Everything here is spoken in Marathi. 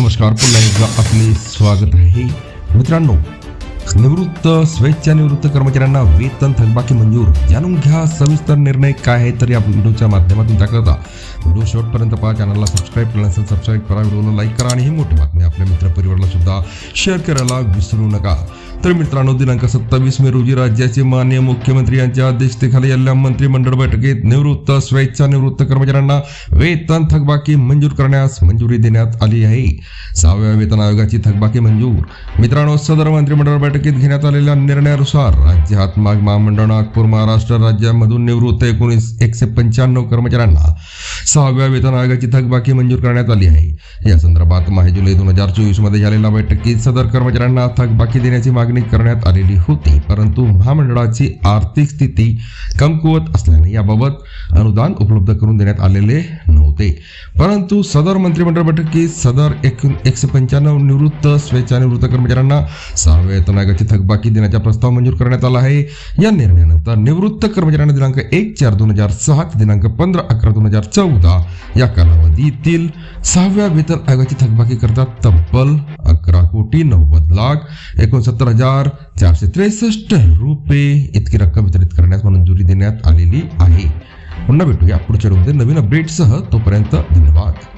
नमस्कार पुन्हा एकदा आपले स्वागत आहे. मित्रांनो निवृत्त स्वेच्छानिवृत्त कर्मचाऱ्यांना वेतन थकबाकी मंजूर. जाणून घ्या सविस्तर निर्णय काय आहे तर या व्हिडिओच्या माध्यमातून त्याकरता व्हिडिओ शेवटपर्यंत पहा चॅनलला सबस्क्राईब केलं नसेल सबस्क्राईब करा व्हिडिओला लाईक करा आणि ही मोठी बातमी आपल्या मित्रपरिवाराला सुद्धा शेअर करायला विसरू नका. तर मित्रांनो दिनांक सत्तावीस मे रोजी राज्याचे माननीय मुख्यमंत्री यांच्या अध्यक्षतेखाली आलेल्या मंत्रिमंडळ बैठकीत निवृत्त स्वेच्छा निवृत्त कर्मचाऱ्यांना वेतन थकबाकी मंजूर करण्यास मंजुरी देण्यात आली आहे. सहाव्या वेतन आयोगाची थकबाकी मंजूर. मित्रांनो सदर मंत्रिमंडळ बैठकीत घेण्यात आलेल्या निर्णयानुसार राज्य हातमाग महामंडळ नागपूर महाराष्ट्र राज्यामधून निवृत्त एकोणीस एकशे पंच्याण्णव कर्मचाऱ्यांना सहाव्या वेतन आयोगाची थकबाकी मंजूर करण्यात आली आहे. या संदर्भात माहे जुलै दोन हजार चोवीसमध्ये झालेल्या बैठकीत सदर कर्मचाऱ्यांना थकबाकी देण्याची मागणी करण्यात आलेली होती. परंतु महामंडळाची आर्थिक स्थिती कमकुवत असल्याने याबाबत अनुदान उपलब्ध करून देण्यात आलेले नव्हते. परंतु सदर मंत्रिमंडळ बैठकीत सदर एक एकशे पंच्याण्णव निवृत्त स्वेच्छानिवृत्त कर्मचाऱ्यांना सहाव्या वेतन थकबाकी देण्याचा प्रस्ताव मंजूर करण्यात आला आहे. या निर्णयानंतर निवृत्त कर्मचाऱ्यांना दिनांक एक चार दोन हजार सहा ते दिनांक पंधरा अकरा दोन हजार चौदा या कालावधीतील सहाव्या वेतन आयोगाची थकबाकी करता तब्बल अकरा कोटी नव्वद लाख एकोणसत्तर हजार चारशे त्रेसष्ट रुपये इतकी रक्कम वितरित करण्यास मंजुरी देण्यात आलेली आहे. पुन्हा भेटूया पुढच्या रोजमध्ये नवीन अपडेटसह तोपर्यंत धन्यवाद.